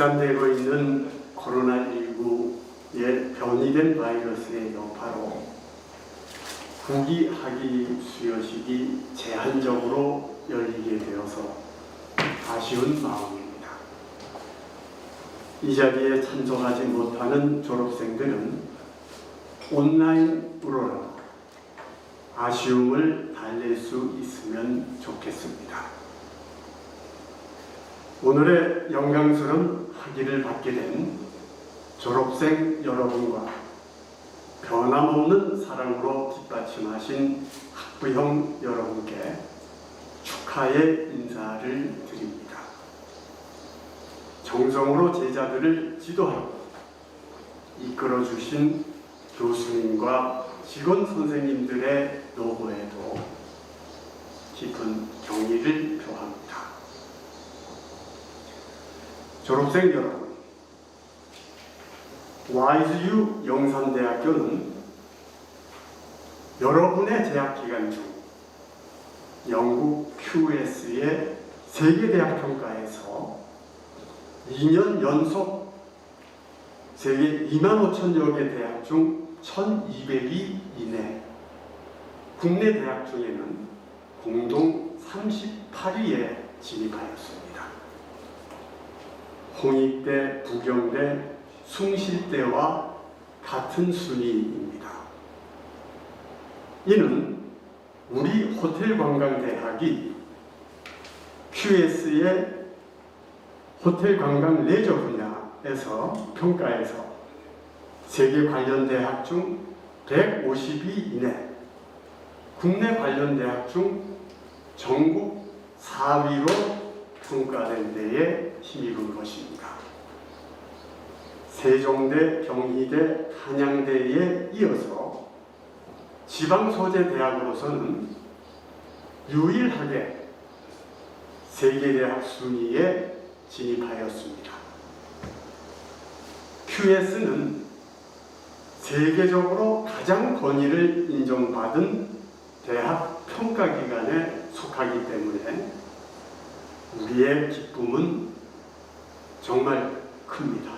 확산되고 있는 코로나19의 변이된 바이러스의 여파로 국위 학위 수여식이 제한적으로 열리게 되어서 아쉬운 마음입니다. 이 자리에 참석하지 못하는 졸업생들은 온라인으로라도 아쉬움을 달랠 수 있으면 좋겠습니다. 오늘의 영광스러운 학위를 받게 된 졸업생 여러분과 변함없는 사랑으로 뒷받침하신 학부형 여러분께 축하의 인사를 드립니다. 정성으로 제자들을 지도하고 이끌어 주신 교수님과 직원 선생님들의 노고에도 깊은 경의를 표합니다. 졸업생 여러분, YSU 영산대학교는 여러분의 재학 기간 중 영국 QS의 세계대학 평가에서 2년 연속 세계 2만 5천여 개 대학 중 1,200위 이내 국내 대학 중에는 공동 38위에 진입하였습니다. 홍익대, 부경대, 숭실대와 같은 순위입니다. 이는 우리 호텔관광대학이 QS의 호텔 관광 레저 분야에서 평가에서 세계 관련 대학 중 150위 이내, 국내 관련 대학 중 전국 4위로 평가된 데에 힘입은 것입니다. 세종대, 경희대, 한양대에 이어서 지방 소재 대학으로서는 유일하게 세계대학 순위에 진입하였습니다. QS는 세계적으로 가장 권위를 인정받은 대학 평가기관에 속하기 때문에 우리의 기쁨은 정말 큽니다.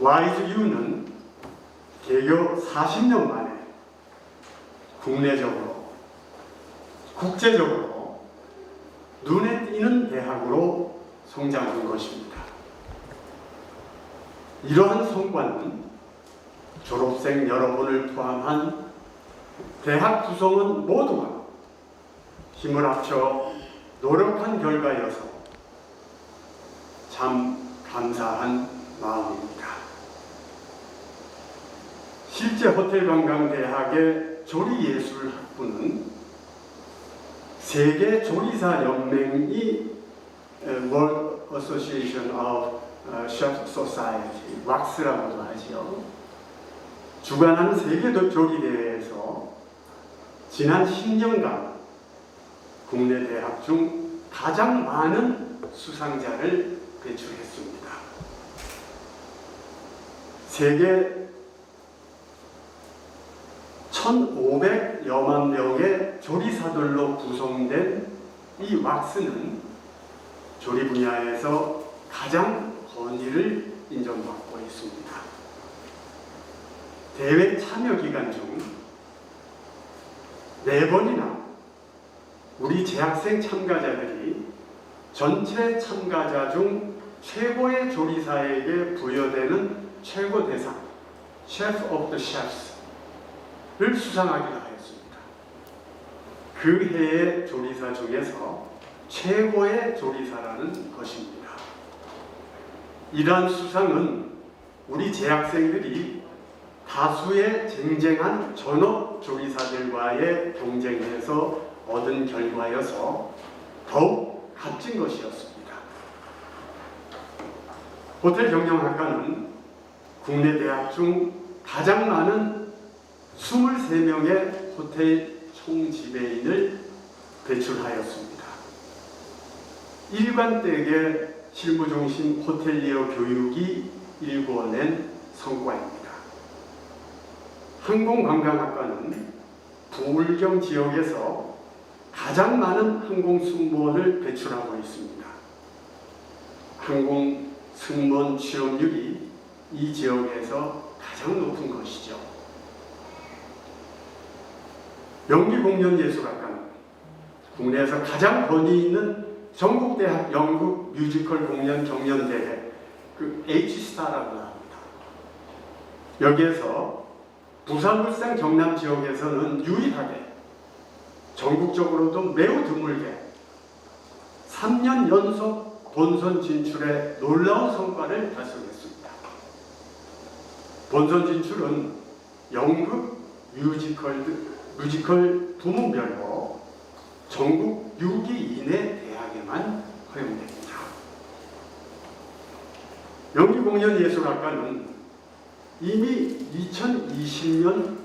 YSU는 개교 40년 만에 국내적으로, 국제적으로 눈에 띄는 대학으로 성장한 것입니다. 이러한 성과는 졸업생 여러분을 포함한 대학 구성원 모두가 힘을 합쳐 노력한 결과여서 참 감사한 마음입니다. 실제 호텔관광대학의 조리예술학부는 세계 조리사 연맹이 World Association of Chef Society, 왁스라고도 하죠. 주관하는 세계 조리대회에서 지난 10년간 국내 대학 중 가장 많은 수상자를 배출했습니다. 세계 1,500여만 명의 조리사들로 구성된 이 왁스는 조리 분야에서 가장 권위를 인정받고 있습니다. 대회 참여 기간 중네 번이나 우리 재학생 참가자들이 전체 참가자 중 최고의 조리사에게 부여되는 최고 대상, 셰프 오브 더 셰프스를 수상하기도 하였습니다. 그 해의 조리사 중에서 최고의 조리사라는 것입니다. 이러한 수상은 우리 재학생들이 다수의 쟁쟁한 전업 조리사들과의 경쟁에서 얻은 결과여서 더욱 값진 것이었습니다. 호텔 경영학과는 국내 대학 중 가장 많은 23명의 호텔 총지배인을 배출하였습니다. 일관되게 실무중심 호텔리어 교육이 일궈낸 성과입니다. 항공관광학과는 부울경 지역에서 가장 많은 항공 승무원을 배출하고 있습니다. 항공 승무원 취업률이 이 지역에서 가장 높은 것이죠. 연기공연예술학과는 국내에서 가장 권위 있는 전국대학 연극 뮤지컬 공연 경연대회 그 H스타라고 합니다. 여기에서 부산, 울산, 경남 지역에서는 유일하게 전국적으로도 매우 드물게 3년 연속 본선 진출에 놀라운 성과를 달성했습니다. 본선 진출은 연극, 뮤지컬, 등- 뮤지컬 부문별로 전국 6기 이내 대학에만 허용됩니다. 연기공연예술학과는 이미 2020년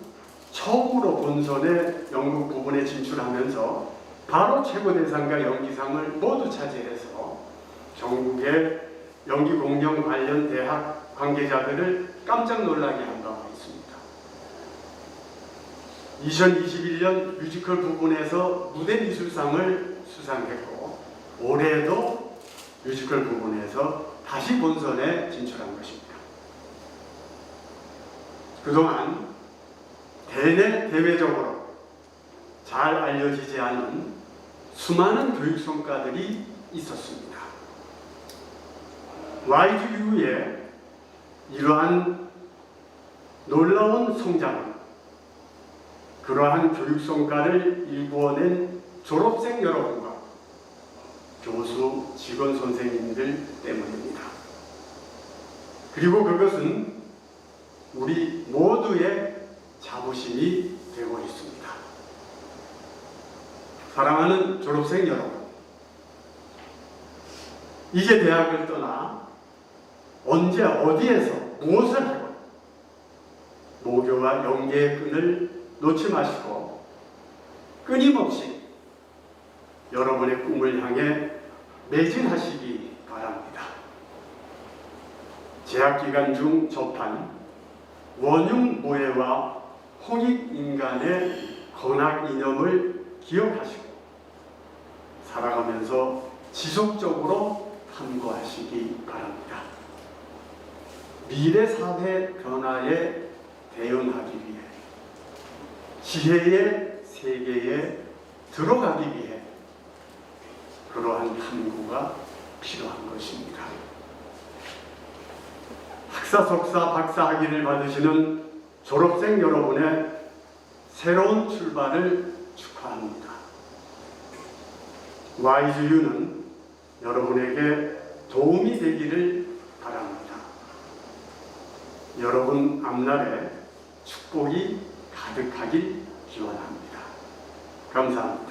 처음으로 본선에 연극 부분에 진출하면서 바로 최고 대상과 연기상을 모두 차지해서 전국의 연기 공연 관련 대학 관계자들을 깜짝 놀라게 한 바가 있습니다. 2021년 뮤지컬 부분에서 무대 미술상을 수상했고 올해도 뮤지컬 부분에서 다시 본선에 진출한 것입니다. 그동안 대내 대외적으로 잘 알려지지 않은 수많은 교육 성과들이 있었습니다. YGU의 이러한 놀라운 성장은 그러한 교육 성과를 일구어낸 졸업생 여러분과 교수, 직원 선생님들 때문입니다. 그리고 그것은 우리 모두의 자부심이 되고 있습니다. 사랑하는 졸업생 여러분, 이제 대학을 떠나 언제 어디에서 무엇을 하고 모교와 연계의 끈을 놓지 마시고 끊임없이 여러분의 꿈을 향해 매진하시기 바랍니다. 재학 기간 중 접한 원흉 모해와 홍익 인간의 건학 이념을 기억하시고 살아가면서 지속적으로 탐구하시기 바랍니다. 미래 사회 변화에 대응하기 위해 지혜의 세계에 들어가기 위해 그러한 탐구가 필요한 것입니다. 학사, 석사, 박사 학위를 받으시는 졸업생 여러분의 새로운 출발을 축하합니다. YGU는 여러분에게 도움이 되기를 바랍니다. 여러분 앞날에 축복이 가득하길 기원합니다. 감사합니다.